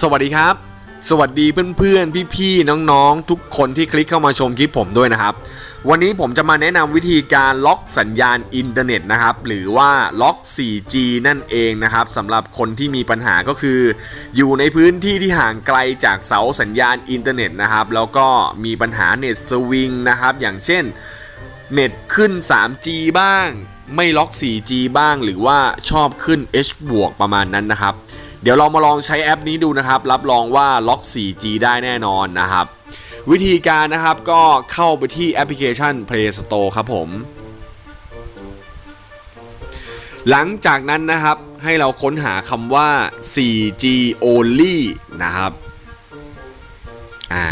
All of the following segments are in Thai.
สวัสดีครับ สวัสดีเพื่อนๆ พี่ๆ น้องๆ ทุกคนที่คลิกเข้ามาชมคลิปผมด้วยนะครับ วันนี้ผมจะมาแนะนำวิธีการล็อกสัญญาณอินเทอร์เน็ตนะครับ หรือว่าล็อก 4G นั่นเองนะครับสำหรับคนที่มีปัญหาก็คือ อยู่ในพื้นที่ที่ห่างไกลจากเสาสัญญาณอินเทอร์เน็ตนะครับ แล้วก็มีปัญหาเน็ตสวิงนะครับ อย่างเช่นเน็ตขึ้น 3G บ้าง ไม่ล็อก 4G บ้าง หรือว่าชอบขึ้น H บวกประมาณนั้นนะครับ เดี๋ยวเรามาลองใช้แอปนี้ดูนะครับ รับรองว่าล็อก 4G ได้แน่นอนนะครับ วิธีการนะครับก็เข้าไปที่แอปพลิเคชัน Play Store ครับผม หลังจากนั้นนะครับให้เราค้นหาคำว่า 4G only นะครับอ่า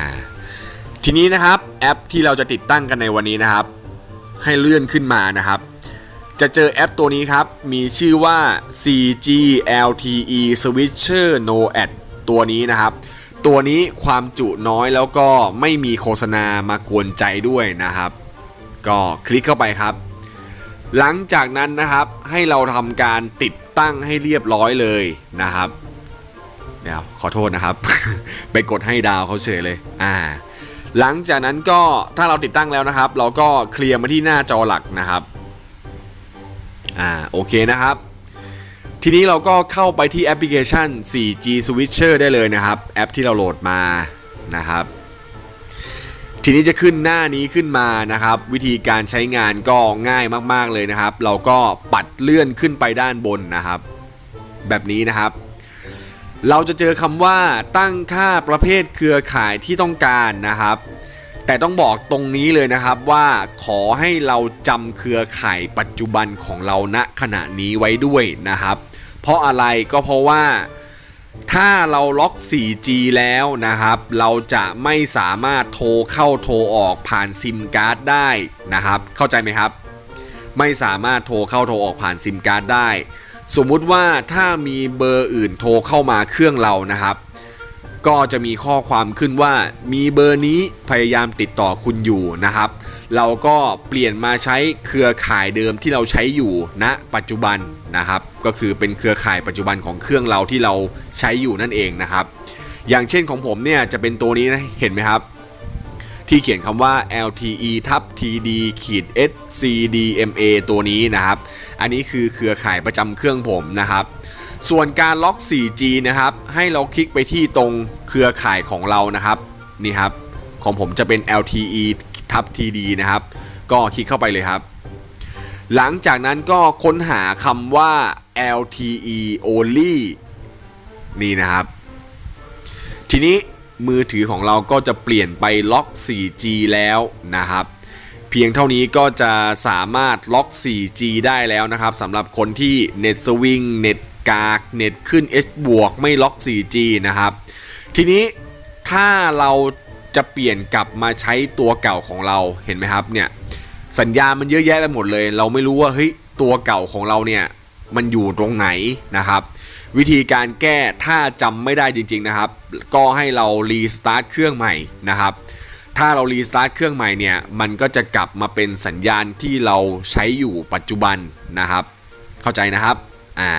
ทีนี้นะครับแอปที่เราจะติดตั้งกันในวันนี้นะครับ ให้เลื่อนขึ้นมานะครับ จะเจอแอปตัวนี้ครับ มีชื่อว่า 4G LTE Switcher No Ad ตัวนี้นะครับ ตัวนี้ความจุน้อยแล้วก็ไม่มีโฆษณามากวนใจด้วยนะครับ ก็คลิกเข้าไปครับ หลังจากนั้นนะครับให้เราทำการติดตั้งให้เรียบร้อยเลยนะครับเดี๋ยวขอโทษนะครับ ไปกดให้ดาวเขาเฉยเลยอ่าหลังจากนั้นก็ถ้าเราติดตั้งแล้วนะครับ เราก็เคลียร์มาที่หน้าจอหลักนะครับ อ่าโอเคนะครับ ทีนี้เราก็เข้าไปที่แอปพลิเคชัน 4G Switcher ได้เลยนะครับ แอปที่เราโหลดมานะครับ ทีนี้จะขึ้นหน้านี้ขึ้นมานะครับ วิธีการใช้งานก็ง่ายมากๆเลยนะครับ เราก็ปัดเลื่อนขึ้นไปด้านบนนะครับ แบบนี้นะครับเราจะเจอคำว่าตั้งค่าประเภทเครือข่ายที่ต้องการนะครับ แต่ต้องบอกตรงนี้เลยนะครับว่าขอให้เราจำเครือข่ายปัจจุบันของเราณขณะนี้ไว้ด้วยนะครับ เพราะอะไรก็เพราะว่าถ้าเราล็อก 4G แล้วนะครับ เราจะไม่สามารถโทรเข้าโทรออกผ่านซิมการ์ดได้นะครับ เข้าใจไหมครับ ไม่สามารถโทรเข้าโทรออกผ่านซิมการ์ดได้ สมมุติว่าถ้ามีเบอร์อื่นโทรเข้ามาเครื่องเรานะครับ ก็จะมีข้อความขึ้นว่ามีเบอร์นี้พยายามติดต่อคุณอยู่นะครับ เราก็เปลี่ยนมาใช้เครือข่ายเดิมที่เราใช้อยู่ณปัจจุบันนะครับ ก็คือเป็นเครือข่ายปัจจุบันของเครื่องเราที่เราใช้อยู่นั่นเองนะครับ อย่างเช่นของผมเนี่ยจะเป็นตัวนี้นะเห็นไหมครับ ที่เขียนคำว่า LTE ทับ TD ขีด SCDMA ตัวนี้นะครับ อันนี้คือเครือข่ายประจำเครื่องผมนะครับ ส่วนการล็อก 4G นะครับ ให้เราคลิกไปที่ตรงเครือข่ายของเรานะครับ นี่ครับ ของผมจะเป็น LTE ทับ TD นะครับ ก็คลิกเข้าไปเลยครับ หลังจากนั้นก็ค้นหาคำว่า LTE only นี่นะครับ ทีนี้มือถือของเราก็จะเปลี่ยนไปล็อก 4G แล้วนะครับ เพียงเท่านี้ก็จะสามารถล็อก 4G ได้แล้วนะครับสำหรับคนที่เน็ตสวิงเน็ต กากเน็ตขึ้น H บวกไม่ล็อก 4G นะครับ ทีนี้ถ้าเราจะเปลี่ยนกลับมาใช้ตัวเก่าของเราเห็นไหมครับเนี่ยสัญญาณมันเยอะแยะไปหมดเลย เราไม่รู้ว่าเฮ้ยตัวเก่าของเราเนี่ยมันอยู่ตรงไหนนะครับ วิธีการแก้ถ้าจำไม่ได้จริง ๆนะครับ ก็ให้เรารีสตาร์ทเครื่องใหม่นะครับ ถ้าเรารีสตาร์ทเครื่องใหม่เนี่ยมันก็จะกลับมาเป็นสัญญาณที่เราใช้อยู่ปัจจุบันนะครับ เข้าใจนะครับอ่า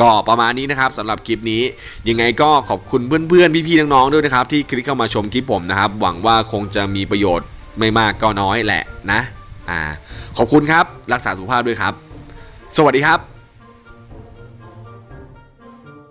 ก็ประมาณนี้นะครับสำหรับคลิปนี้ยังไงก็ขอบคุณเพื่อนๆพี่ๆน้องๆด้วยนะครับที่คลิกเข้ามาชมคลิปผมนะครับ หวังว่าคงจะมีประโยชน์ไม่มากก็น้อยแหละนะอ่าขอบคุณครับรักษาสุขภาพด้วยครับ สวัสดีครับ